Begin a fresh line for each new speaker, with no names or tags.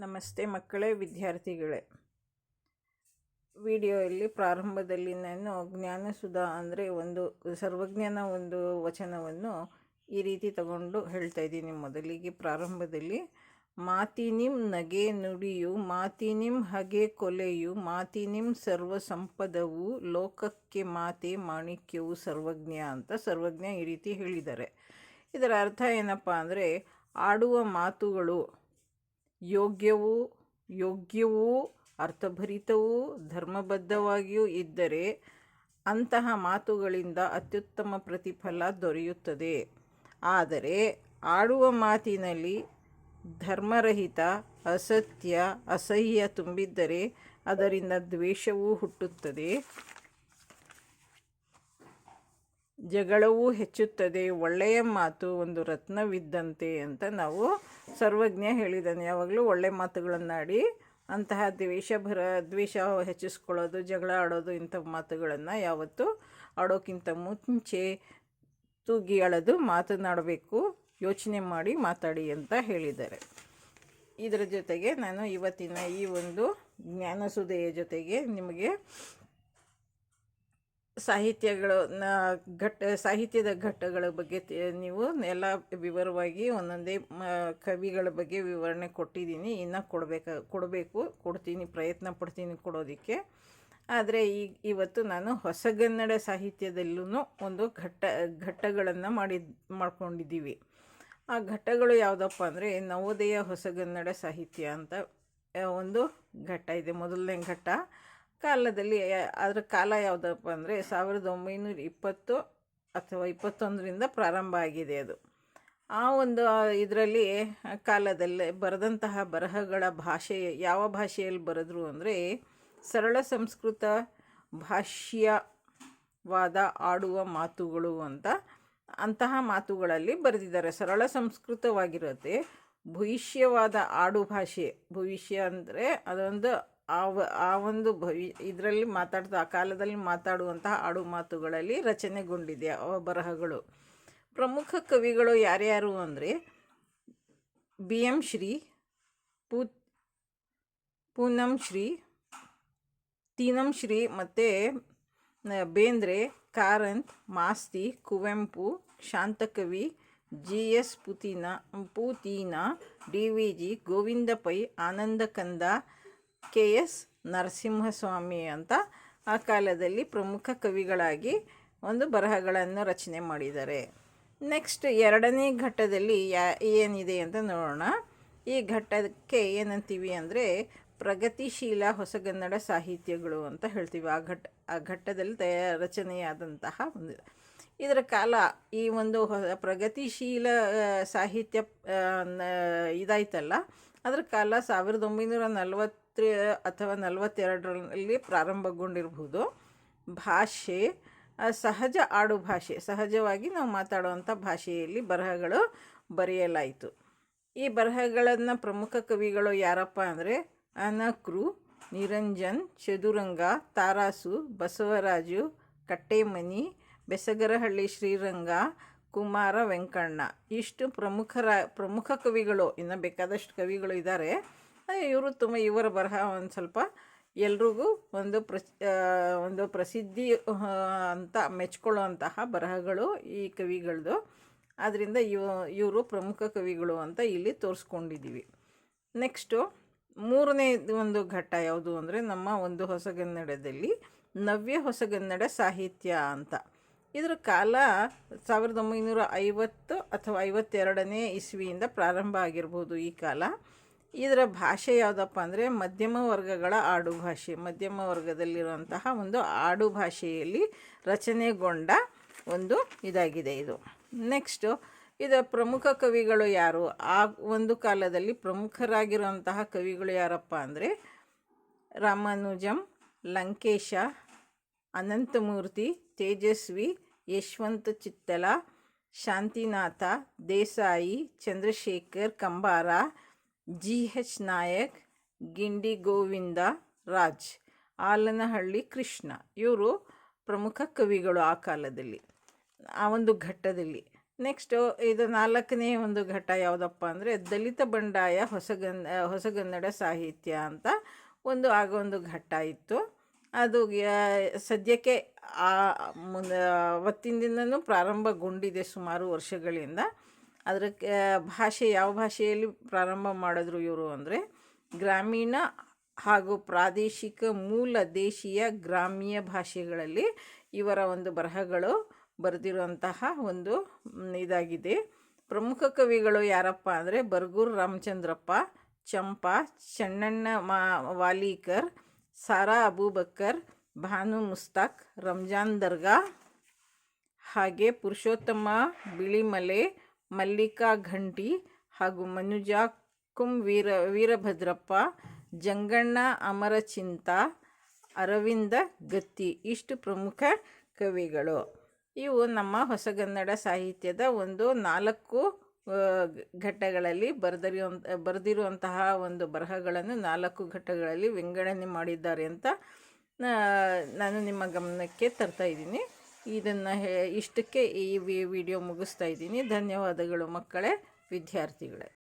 ನಮಸ್ತೆ ಮಕ್ಕಳೇ, ವಿದ್ಯಾರ್ಥಿಗಳೇ. ವಿಡಿಯೋಯಲ್ಲಿ ಪ್ರಾರಂಭದಲ್ಲಿ ನಾನು ಜ್ಞಾನಸುಧಾ ಅಂದರೆ ಒಂದು ಸರ್ವಜ್ಞಾನ ಒಂದು ವಚನವನ್ನು ಈ ರೀತಿ ತಗೊಂಡು ಹೇಳ್ತಾ ಇದ್ದೀನಿ ಮೊದಲಿಗೆ ಪ್ರಾರಂಭದಲ್ಲಿ. ಮಾತಿನಿಂ ನಗೆ ನುಡಿಯು, ಮಾತಿನಿಂ ಹಗೆ ಕೊಲೆಯು, ಮಾತಿನಿಂ ಸರ್ವ ಸಂಪದವು, ಲೋಕಕ್ಕೆ ಮಾತೆ ಮಾಣಿಕ್ಯವು ಸರ್ವಜ್ಞ ಅಂತ ಸರ್ವಜ್ಞ ಈ ರೀತಿ ಹೇಳಿದ್ದಾರೆ. ಇದರ ಅರ್ಥ ಏನಪ್ಪ ಅಂದರೆ ಆಡುವ ಮಾತುಗಳು ಯೋಗ್ಯವೂ ಯೋಗ್ಯವೂ ಅರ್ಥಭರಿತವೂ ಧರ್ಮಬದ್ಧವಾಗಿಯೂ ಇದ್ದರೆ ಅಂತಹ ಮಾತುಗಳಿಂದ ಅತ್ಯುತ್ತಮ ಪ್ರತಿಫಲ ದೊರೆಯುತ್ತದೆ. ಆದರೆ ಆಡುವ ಮಾತಿನಲ್ಲಿ ಧರ್ಮರಹಿತ, ಅಸತ್ಯ, ಅಸಹ್ಯ ತುಂಬಿದ್ದರೆ ಅದರಿಂದ ದ್ವೇಷವೂ ಹುಟ್ಟುತ್ತದೆ. ಜಗಳವೂ ಹೆಚ್ಚುತ್ತದೆ. ಒಳ್ಳೆಯ ಮಾತು ಒಂದು ರತ್ನವಿದ್ದಂತೆ ಅಂತ ನಾವು ಸರ್ವಜ್ಞ ಹೇಳಿದ್ದಾನೆ, ಯಾವಾಗಲೂ ಒಳ್ಳೆಯ ಮಾತುಗಳನ್ನಾಡಿ ಅಂತಹ ದ್ವೇಷ ಭರ, ದ್ವೇಷ ಹೆಚ್ಚಿಸ್ಕೊಳ್ಳೋದು, ಜಗಳ ಆಡೋದು ಇಂಥ ಮಾತುಗಳನ್ನು ಯಾವತ್ತೂ ಆಡೋಕ್ಕಿಂತ ಮುಂಚೆ ತೂಗಿ ಅಳದು ಮಾತನಾಡಬೇಕು, ಯೋಚನೆ ಮಾಡಿ ಮಾತಾಡಿ ಅಂತ ಹೇಳಿದ್ದಾರೆ. ಇದರ ಜೊತೆಗೆ ನಾನು ಇವತ್ತಿನ ಈ ಒಂದು ಜ್ಞಾನಸುಧೆಯ ಜೊತೆಗೆ ನಿಮಗೆ ಸಾಹಿತ್ಯಗಳು ಘಟ್ಟ, ಸಾಹಿತ್ಯದ ಘಟ್ಟಗಳ ಬಗ್ಗೆ ನೀವು ಎಲ್ಲ ವಿವರವಾಗಿ ಒಂದೊಂದೇ ಕವಿಗಳ ಬಗ್ಗೆ ವಿವರಣೆ ಕೊಟ್ಟಿದ್ದೀನಿ. ಇನ್ನೂ ಕೊಡಬೇಕಾ, ಕೊಡಬೇಕು, ಕೊಡ್ತೀನಿ, ಪ್ರಯತ್ನ ಪಡ್ತೀನಿ ಕೊಡೋದಕ್ಕೆ. ಆದರೆ ಈ, ಇವತ್ತು ನಾನು ಹೊಸಗನ್ನಡ ಸಾಹಿತ್ಯದಲ್ಲೂ ಒಂದು ಘಟ್ಟ, ಘಟ್ಟಗಳನ್ನು ಮಾಡಿ ಮಾಡ್ಕೊಂಡಿದ್ದೀವಿ. ಆ ಘಟ್ಟಗಳು ಯಾವುದಪ್ಪ ಅಂದರೆ ನವೋದಯ ಹೊಸಗನ್ನಡ ಸಾಹಿತ್ಯ ಅಂತ ಒಂದು ಘಟ್ಟ ಇದೆ. ಮೊದಲನೇ ಘಟ್ಟ ಕಾಲದಲ್ಲಿ ಅದರ ಕಾಲ ಯಾವುದಪ್ಪ ಅಂದರೆ ಸಾವಿರದ ಒಂಬೈನೂರ ಇಪ್ಪತ್ತು ಅಥವಾ ಇಪ್ಪತ್ತೊಂದರಿಂದ ಪ್ರಾರಂಭ ಆಗಿದೆ ಅದು. ಆ ಒಂದು ಇದರಲ್ಲಿ ಕಾಲದಲ್ಲಿ ಬರೆದಂತಹ ಬರಹಗಳ ಭಾಷೆ ಯಾವ ಭಾಷೆಯಲ್ಲಿ ಬರೆದ್ರು ಅಂದರೆ ಸರಳ ಸಂಸ್ಕೃತ ಭಾಷ್ಯವಾದ ಆಡುವ ಮಾತುಗಳು ಅಂತ ಅಂತಹ ಮಾತುಗಳಲ್ಲಿ ಬರೆದಿದ್ದಾರೆ. ಸರಳ ಸಂಸ್ಕೃತವಾಗಿರುತ್ತೆ. ಭವಿಷ್ಯವಾದ ಆಡು ಭಾಷೆ ಭವಿಷ್ಯ ಅಂದರೆ ಅದೊಂದು ಆ ಆ ಒಂದು ಭವಿ ಇದರಲ್ಲಿ ಮಾತಾಡ್ತಾ, ಆ ಕಾಲದಲ್ಲಿ ಮಾತಾಡುವಂತಹ ಆಡು ಮಾತುಗಳಲ್ಲಿ ರಚನೆಗೊಂಡಿದೆ ಅವ ಬರಹಗಳು. ಪ್ರಮುಖ ಕವಿಗಳು ಯಾರ್ಯಾರು ಅಂದರೆ ಬಿ ಎಂ ಶ್ರೀ, ಪೂ, ಪೂನಂ ಶ್ರೀ, ತೀನಂ ಶ್ರೀ ಮತ್ತು Bendre, Karanth, Masti, Kuvempu, Shantakavi, G S Putina, Putina, D V G Govinda Pai Ananda Kanda K S Narasimhaswamy ಅಂತ ಆ ಕಾಲದಲ್ಲಿ ಪ್ರಮುಖ ಕವಿಗಳಾಗಿ ಒಂದು ಬರಹಗಳನ್ನು ರಚನೆ ಮಾಡಿದ್ದಾರೆ. ನೆಕ್ಸ್ಟ್ ಎರಡನೇ ಘಟ್ಟದಲ್ಲಿ ಯಾ ಏನಿದೆ ಅಂತ ನೋಡೋಣ. ಈ ಘಟ್ಟಕ್ಕೆ ಏನಂತೀವಿ ಅಂದರೆ ಪ್ರಗತಿಶೀಲ ಹೊಸಗನ್ನಡ ಸಾಹಿತ್ಯಗಳು ಅಂತ ಹೇಳ್ತೀವಿ. ಆ ಘಟ್ಟ ಆ ಘಟ್ಟದಲ್ಲಿ ತಯ ರಚನೆಯಾದಂತಹ ಒಂದು ಇದರ ಕಾಲ ಈ ಒಂದು ಪ್ರಗತಿಶೀಲ ಸಾಹಿತ್ಯ ಇದಾಯ್ತಲ್ಲ. ಅದರ ಕಾಲ ಸಾವಿರದ ಒಂಬೈನೂರ ನಲವತ್ತ ಅಥವಾ ನಲವತ್ತೆರಡರಲ್ಲಿ ಪ್ರಾರಂಭಗೊಂಡಿರ್ಬೋದು. ಭಾಷೆ ಸಹಜ ಆಡು ಭಾಷೆ, ಸಹಜವಾಗಿ ನಾವು ಮಾತಾಡುವಂಥ ಭಾಷೆಯಲ್ಲಿ ಬರಹಗಳು ಬರೆಯಲಾಯಿತು. ಈ ಬರಹಗಳನ್ನು ಪ್ರಮುಖ ಕವಿಗಳು ಯಾರಪ್ಪ ಅಂದರೆ, ಅನಕ್ರು, ನಿರಂಜನ್, ಚದುರಂಗ, ತಾರಾಸು, ಬಸವರಾಜು, ಕಟ್ಟೇಮನಿ, ಬೆಸಗರಹಳ್ಳಿ ಶ್ರೀರಂಗ, ಕುಮಾರ ವೆಂಕಣ್ಣ. ಇಷ್ಟು ಪ್ರಮುಖರ, ಪ್ರಮುಖ ಕವಿಗಳು, ಇನ್ನು ಬೇಕಾದಷ್ಟು ಕವಿಗಳು ಇದ್ದಾರೆ ಇವರು ತುಂಬ ಇವರ ಬರಹ ಒಂದು ಸ್ವಲ್ಪ ಎಲ್ರಿಗೂ ಒಂದು ಪ್ರಸ್ ಒಂದು ಪ್ರಸಿದ್ಧಿ ಅಂತ ಮೆಚ್ಕೊಳ್ಳುವಂತಹ ಬರಹಗಳು ಈ ಕವಿಗಳದು. ಆದ್ದರಿಂದ ಇವ, ಇವರು ಪ್ರಮುಖ ಕವಿಗಳು ಅಂತ ಇಲ್ಲಿ ತೋರಿಸ್ಕೊಂಡಿದ್ದೀವಿ ನೆಕ್ಸ್ಟು ಮೂರನೇ ಒಂದು ಘಟ್ಟ ಯಾವುದು ಅಂದರೆ ನಮ್ಮ ಒಂದು ಹೊಸಗನ್ನಡದಲ್ಲಿ ನವ್ಯ ಹೊಸಗನ್ನಡ ಸಾಹಿತ್ಯ ಅಂತ. ಇದರ ಕಾಲ ಸಾವಿರದ ಒಂಬೈನೂರ ಐವತ್ತು ಅಥವಾ ಐವತ್ತೆರಡನೇ ಇಸ್ವಿಯಿಂದ ಪ್ರಾರಂಭ ಆಗಿರ್ಬೋದು ಈ ಕಾಲ. ಇದರ ಭಾಷೆ ಯಾವುದಪ್ಪ ಅಂದರೆ ಮಧ್ಯಮ ವರ್ಗಗಳ ಆಡು ಭಾಷೆ. ಮಧ್ಯಮ ವರ್ಗದಲ್ಲಿರುವಂತಹ ಒಂದು ಆಡು ಭಾಷೆಯಲ್ಲಿ ರಚನೆಗೊಂಡ ಒಂದು ಇದಾಗಿದೆ ಇದು. ನೆಕ್ಸ್ಟು ಇದರ ಪ್ರಮುಖ ಕವಿಗಳು ಯಾರು? ಆ ಒಂದು ಕಾಲದಲ್ಲಿ ಪ್ರಮುಖರಾಗಿರುವಂತಹ ಕವಿಗಳು ಯಾರಪ್ಪ ಅಂದರೆ ರಾಮಾನುಜಂ, ಲಂಕೇಶ, ಅನಂತಮೂರ್ತಿ, ತೇಜಸ್ವಿ, ಯಶವಂತ ಚಿತ್ತಲ, ಶಾಂತಿನಾಥ, ದೇಸಾಯಿ, ಚಂದ್ರಶೇಖರ್, ಕಂಬಾರ ಜಿ ಎಚ್ ನಾಯಕ್, ಗಿಂಡಿ ಗೋವಿಂದ ರಾಜ್, ಆಲನಹಳ್ಳಿ ಕೃಷ್ಣ. ಇವರು ಪ್ರಮುಖ ಕವಿಗಳು ಆ ಕಾಲದಲ್ಲಿ, ಆ ಒಂದು ಘಟ್ಟದಲ್ಲಿ. ನೆಕ್ಸ್ಟು ಇದು ನಾಲ್ಕನೇ ಒಂದು ಘಟ್ಟ ಯಾವುದಪ್ಪ ಅಂದರೆ ದಲಿತ ಬಂಡಾಯ ಹೊಸಗನ್, ಹೊಸಗನ್ನಡ ಸಾಹಿತ್ಯ ಅಂತ ಒಂದು, ಆಗ ಒಂದು ಘಟ್ಟ ಇತ್ತು. ಅದು ಸದ್ಯಕ್ಕೆ ಆ ಮುಂದೆ ಅವತ್ತಿನ ದಿನವೂ ಪ್ರಾರಂಭಗೊಂಡಿದೆ ಸುಮಾರು ವರ್ಷಗಳಿಂದ. ಅದರ ಭಾಷೆ ಯಾವ ಭಾಷೆಯಲ್ಲಿ ಪ್ರಾರಂಭ ಮಾಡಿದ್ರು ಇವರು ಅಂದರೆ ಗ್ರಾಮೀಣ ಹಾಗೂ ಪ್ರಾದೇಶಿಕ ಮೂಲ ದೇಶೀಯ ಗ್ರಾಮೀಯ ಭಾಷೆಗಳಲ್ಲಿ ಇವರ ಒಂದು ಬರಹಗಳು ಬರೆದಿರುವಂತಹ ಒಂದು ಇದಾಗಿದೆ. ಪ್ರಮುಖ ಕವಿಗಳು ಯಾರಪ್ಪ ಅಂದರೆ ಬರ್ಗೂರು ರಾಮಚಂದ್ರಪ್ಪ, ಚಂಪಾ, ಚೆನ್ನಣ್ಣ ಮಾ, ವಾಲೀಕರ್, ಸಾರಾ ಅಬೂಬಕ್ಕರ್, ಭಾನು ಮುಸ್ತಾಕ್, ರಂಜಾನ್ ದರ್ಗಾ ಹಾಗೆ ಪುರುಷೋತ್ತಮ, ಬಿಳಿಮಲೆ ಮಲ್ಲಿಕಾ ಘಂಟಿ ಹಾಗೂ ಮನುಜಾ ಕುಂ ವೀರ, ವೀರಭದ್ರಪ್ಪ, ಜಂಗಣ್ಣ ಅಮರಚಿಂತ, ಅರವಿಂದ ಗತ್ತಿ ಇಷ್ಟು ಪ್ರಮುಖ ಕವಿಗಳು. ಇವು ನಮ್ಮ ಹೊಸಗನ್ನಡ ಸಾಹಿತ್ಯದ ಒಂದು ನಾಲ್ಕು ಘಟ್ಟಗಳಲ್ಲಿ ಬರೆದಿರುವಂಥ ಬರೆದಿರುವಂತಹ ಒಂದು ಬರಹಗಳನ್ನು ನಾಲ್ಕು ಘಟ್ಟಗಳಲ್ಲಿ ವಿಂಗಡಣೆ ಮಾಡಿದ್ದಾರೆ ಅಂತ ನಾನು ನಿಮ್ಮ ಗಮನಕ್ಕೆ ತರ್ತಾ ಇದನ್ನು ಹೇ ಇಷ್ಟಕ್ಕೆ ಈ ವಿಡಿಯೋ ಮುಗಿಸ್ತಾ ಇದ್ದೀನಿ. ಧನ್ಯವಾದಗಳು ಮಕ್ಕಳೇ ವಿದ್ಯಾರ್ಥಿಗಳೇ.